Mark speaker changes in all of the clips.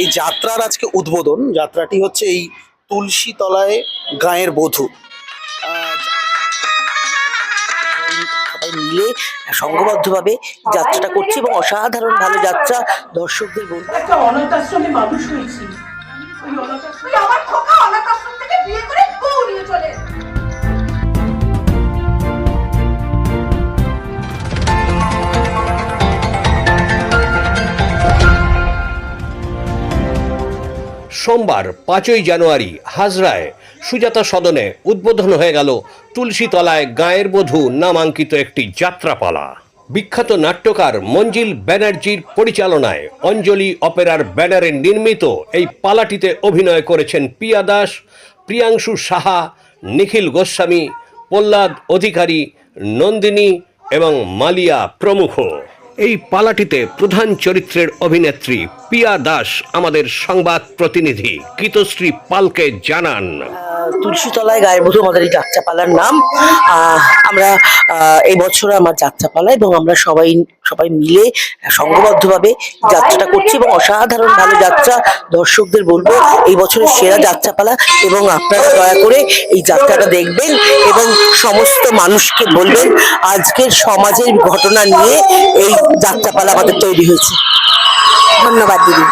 Speaker 1: এই যাত্রার আজকে উদ্বোধন, যাত্রাটি হচ্ছে এই তুলসী তলায় গায়ের বধূ।
Speaker 2: সবাই মিলে সংঘবদ্ধভাবে যাত্রাটা করছি এবং অসাধারণ ভালো যাত্রা দর্শকদের বলব
Speaker 3: অনাথ আশ্রমে মানুষ হয়েছি।
Speaker 4: সোমবার পাঁচই জানুয়ারি হাজরায় সুজাতা সদনে উদ্বোধন হয়ে গেল তুলসীতলায় গায়ের বধূ নামাঙ্কিত একটি যাত্রাপালা। বিখ্যাত নাট্যকার মঞ্জিল ব্যানার্জির পরিচালনায় অঞ্জলি অপেরার ব্যানারে নির্মিত এই পালাটিতে অভিনয় করেছেন পিয়া দাস, প্রিয়াংশু সাহা, নিখিল গোস্বামী, প্রহ্লাদ অধিকারী, নন্দিনী এবং মালিয়া প্রমুখ। এই পালাটিতে প্রধান চরিত্রের অভিনেত্রী পিয়া দাস, আমাদের সংবাদ প্রতিনিধি। গীতশ্রী পালকে জানান।
Speaker 2: তুলসীতলায় গায়ের বধূ আমাদের এই যাত্রাপালার নাম। আমরা এই বছর আমার যাত্রাপালা এবং আমরা সবাই সবাই মিলে সংঘবদ্ধভাবে যাত্রাটা করছি এবং অসাধারণ ভালো যাত্রা দর্শকদের বলব। এই বছরের সেরা যাত্রাপালা এবং আপনারা দয়া করে এই যাত্রাটা দেখবেন এবং সমস্ত মানুষকে বলবেন, আজকের সমাজের ঘটনা নিয়ে এই যাত্রাপালা আমাদের তৈরি হয়েছে। ধন্যবাদ দিদি।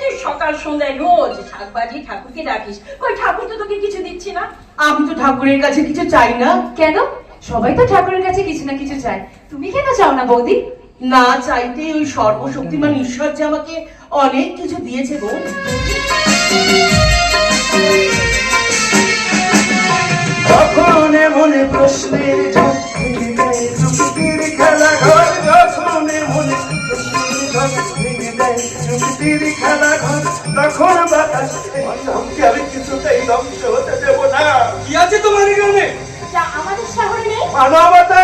Speaker 3: তুই সকাল সন্ধ্যায় রোজ শাকবাজি ঠাকুরকে ডাকিস কই ঠাকুর তো তোকে কিছু দিচ্ছি না। আমি তো ঠাকুরের কাছে কিছু চাই না।
Speaker 5: কেন? সবাই তো ঠাকুরের কাছে কিছু না কিছু চায়। তুমি কেন চাও না বৌদি?
Speaker 3: না চাইতে ওই সর্বশক্তিমান ঈশ্বর যে আমাকে অনেক কিছু দিয়েছে গো।
Speaker 6: কখন মনে প্রশ্নের ঝড় ভেঙে দেয় যুক্তির খেলা ঘর যখন মনে প্রশ্নের ঝড় ভেঙে দেয় যুক্তির খেলা ঘর তখন বাতাস আমি কিছুতেই ধ্বংস হতে দেব না। কি আছে তোমার এখানে?
Speaker 5: আমাদের শহরে নেই।
Speaker 6: মানবতা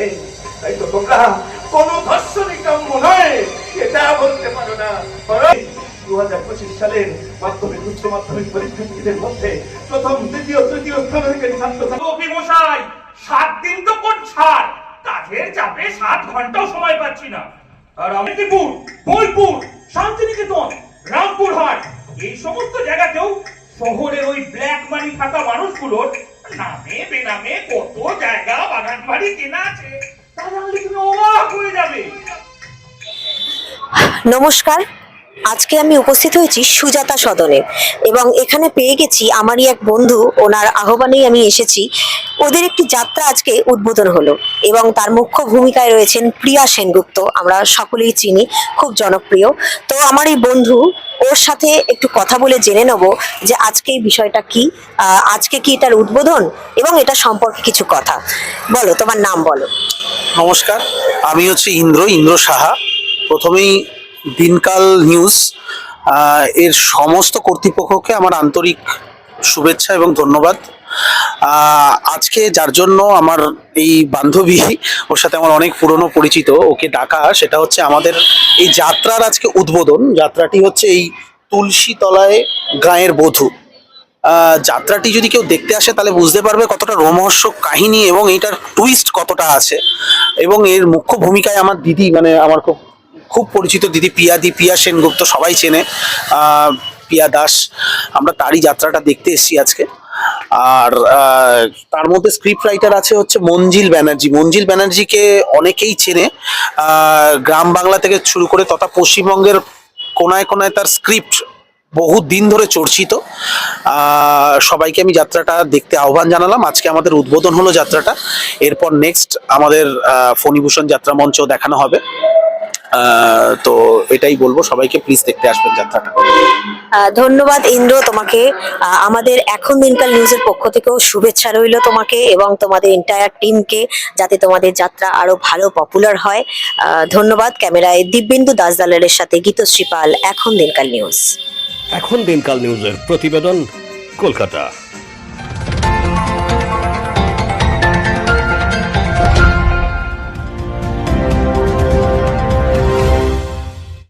Speaker 6: নেই। তাই তো তোমরা কোনো ধর্ষণই কাম্য নয়। এটা বলতে পারো না। দু হাজার পঁচিশ সালের মাধ্যমিক, উচ্চ মাধ্যমিক পরীক্ষার্থীদের মধ্যে প্রথম, দ্বিতীয়, তৃতীয় স্থানাধিকারী ছাত্র
Speaker 7: কপি সাত দিন তো কোন ছাড় কাজের চাপে সাত ঘন্টাও সময় পাচ্ছি না। আর মেদিনীপুর বোলপুর, শান্তিনিকেতন রামপুর হাট এই সমস্ত জায়গাতেও শহরের ওই ব্ল্যাক মানি থাকা মানুষগুলোর নামে বেনামে কত জায়গা, বাগান বাড়ি কেনা আছে তা জানলে তুমি অবাক হয়ে যাবে।
Speaker 2: নমস্কার। আজকে আমি উপস্থিত হয়েছি সুজাতা সদনে এবং এখানে পেয়ে গেছি আমারই এক বন্ধু, ওনার আহ্বানেই আমি এসেছি। ওদের একটি যাত্রা আজকে উদ্বোধন হলো এবং তার মুখ্য ভূমিকায় রয়েছেন প্রিয়া সেনগুপ্ত, আমরা সকলেই চিনি, খুব জনপ্রিয়। তো আমার এই বন্ধু, ওর সাথে একটু কথা বলে জেনে নেব যে আজকে এই বিষয়টা কি আজকে কি এটার উদ্বোধন এবং এটা সম্পর্কে কিছু কথা। বলো, তোমার নাম বলো।
Speaker 1: নমস্কার, আমি হচ্ছে ইন্দ্র ইন্দ্র সাহা। প্রথমেই দিনকাল নিউজ এর সমস্ত কর্তৃপক্ষকে আমার আন্তরিক শুভেচ্ছা এবং ধন্যবাদ। আজকে যার জন্য আমার এই বান্ধবী, ওর সাথে আমার অনেক পুরনো পরিচিত, ওকে ডাকা সেটা হচ্ছে আমাদের এই যাত্রার আজকে উদ্বোধন। যাত্রাটি হচ্ছে এই তুলসী তলায় গায়ের বধূ। যাত্রাটি যদি কেউ দেখতে আসে তাহলে বুঝতে পারবে কতটা রোমহর্ষক কাহিনী এবং এইটার টুইস্ট কতটা আছে। এবং এর মুখ্য ভূমিকায় আমার দিদি মানে আমার খুব খুব পরিচিত দিদি পিয়া দি, পিয়া সেনগুপ্ত, সবাই চেনে। পিয়া দাস, আমরা তারই যাত্রাটা দেখতে এসেছি আজকে। আর তার মধ্যে স্ক্রিপ্ট রাইটার আছে হচ্ছে মঞ্জিল ব্যানার্জি। মঞ্জিল ব্যানার্জিকে অনেকেই চেনে। গ্রাম বাংলা থেকে শুরু করে তথা পশ্চিমবঙ্গের কোনায় কোনায় তার স্ক্রিপ্ট বহু দিন ধরে চর্চিত। সবাইকে আমি যাত্রাটা দেখতে আহ্বান জানালাম। আজকে আমাদের উদ্বোধন হলো যাত্রাটা। এরপর নেক্সট আমাদের ফণিভূষণ যাত্রা মঞ্চ দেখানো হবে। তো এটাই বলব সবাইকে প্লিজ দেখতে আসবেন যাত্রাটা।
Speaker 2: ধন্যবাদ ইন্দ্র তোমাকে। আমাদের এখন দিনকাল নিউজের পক্ষ থেকেও শুভেচ্ছা রইল তোমাকে এবং তোমাদের এন্টায়ার টিমকে যাতে তোমাদের যাত্রা আরও ভালো পপুলার হয়। আহ, ধন্যবাদ। ক্যামেরায় দিব্যেন্দু দাসদালের সাথে গীতশ্রী পাল এখন দিনকাল নিউজ।
Speaker 4: এখন দিনকাল নিউজের প্রতিবেদন কলকাতা।